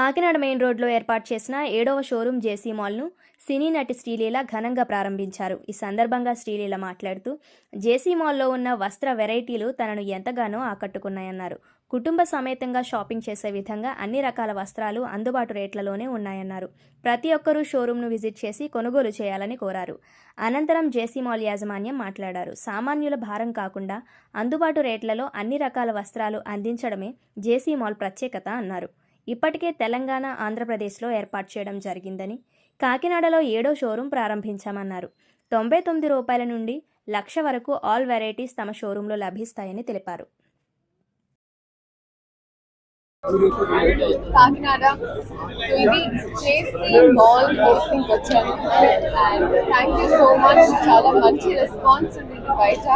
Kakinada main రోడ్లో ఏర్పాటు చేసిన ఏడవ షోరూం జేసీ మాల్ను సినీ నటి శ్రీలీల ఘనంగా ప్రారంభించారు. ఈ సందర్భంగా శ్రీలీల మాట్లాడుతూ జేసీ మాల్లో ఉన్న వస్త్ర వెరైటీలు తనను ఎంతగానో ఆకట్టుకున్నాయన్నారు. కుటుంబ సమేతంగా షాపింగ్ చేసే విధంగా అన్ని రకాల వస్త్రాలు అందుబాటు రేట్లలోనే ఉన్నాయన్నారు. ప్రతి ఒక్కరూ షోరూంను విజిట్ చేసి కొనుగోలు చేయాలని కోరారు. అనంతరం జేసీ మాల్ యాజమాన్యం మాట్లాడారు. సామాన్యుల భారం కాకుండా అందుబాటు రేట్లలో అన్ని రకాల వస్త్రాలు అందించడమే జేసీ మాల్ ప్రత్యేకత అన్నారు. ఇప్పటికే తెలంగాణ ఆంధ్రప్రదేశ్లో ఏర్పాటు చేయడం జరిగిందని కాకినాడలో ఏడో షోరూం ప్రారంభించామన్నారు. తొంభై తొమ్మిది రూపాయల నుండి లక్ష వరకు ఆల్ వెరైటీస్ తమ షోరూంలో లభిస్తాయని తెలిపారు. కాకినాడ. సో ఇది చేసి మాల్ హోస్టింగ్ వచ్చాను and thank you so much చాలా మంచి రెస్పాన్స్ ఉంది బయట.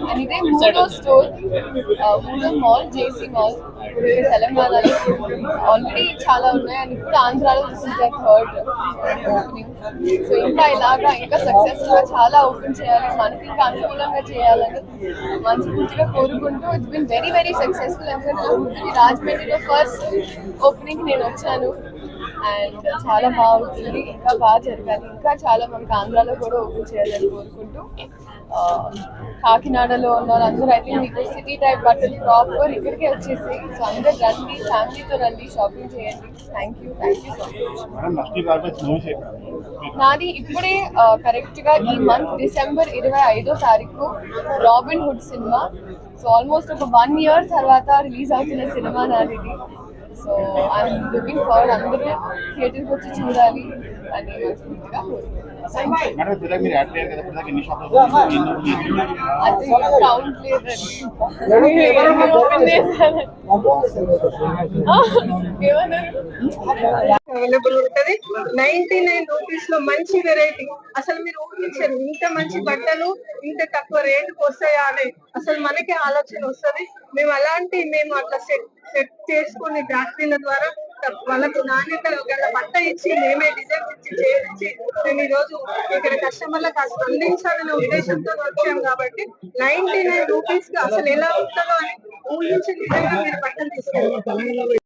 అండ్ ఇదే మూడో స్టోర్ uh, మూడో మాల్ జేసీ మాల్ తెలంగాణలో. ఆల్రెడీ చాలా ఉన్నాయి. అండ్ ఇప్పుడు ఆంధ్రాలో this is the third opening so ఇంకా ఇలాగా ఇంకా సక్సెస్ఫుల్గా చాలా ఓపెన్ చేయాలి. మనకి ఇంకా అనుకూలంగా చేయాలని మనస్ఫూర్తిగా కోరుకుంటూ it's been very very successful ఎందుకంటే రాజమండ్రి గుర్తుకి రాజమండ్రిలో ఫస్ట్ ఓపెనింగ్ నేను వచ్చాను అండ్ చాలా బాగుంటుంది. ఇంకా బాగా జరగాలి. ఇంకా చాలా మనకి ఆంధ్రాలో కూడా ఓపెన్ చేయాలని కోరుకుంటూ కాకినాడలో ఉన్న వాళ్ళందరూ అయితే మీకు సిటీ టైప్ బట్టలు ప్రాపర్ ఇక్కడికే వచ్చేసి సో అందరు రండి ఫ్యామిలీతో రండి షాపింగ్ చేయండి. Thank you thank you so much నాది ఇప్పుడే కరెక్ట్గా ఈ మంత్ డిసెంబర్ ఇరవై ఐదో తారీఖు Robin Hood cinema so almost ఒక వన్ ఇయర్ తర్వాత రిలీజ్ అవుతున్న సినిమా నాది సో ఐఎమ్ లుకింగ్ ఫార్వర్డ్ అందరూ థియేటర్కి వచ్చి చూడాలి అని మనస్ఫూర్తిగా కోరుకుంటున్నాను. అవైలబుల్ ఉంటది. నైన్టీ నైన్ రూపీస్లో మంచి వెరైటీ అసలు మీరు ఊహించరు ఇంత మంచి బట్టలు ఇంత తక్కువ రేటుకి వస్తాయా అని అసలు మనకే ఆలోచన వస్తది. మేము అలాంటి మేము అట్లా సెట్ సెట్ చేసుకుని ఫ్యాక్టరీల ద్వారా వాళ్ళకు నాణ్యత గల బట్ట ఇచ్చి మేమే డిజైన్ ఇచ్చి చేయించి మేము ఈ రోజు ఇక్కడ కస్టమర్లకు స్పందించాలనే ఉద్దేశంతో వచ్చాం కాబట్టి నైన్టీ నైన్ రూపీస్కి అసలు ఎలా ఉంటుందో అని ఊహించిన విధంగా మీరు బట్టలు తీసుకెళ్ళి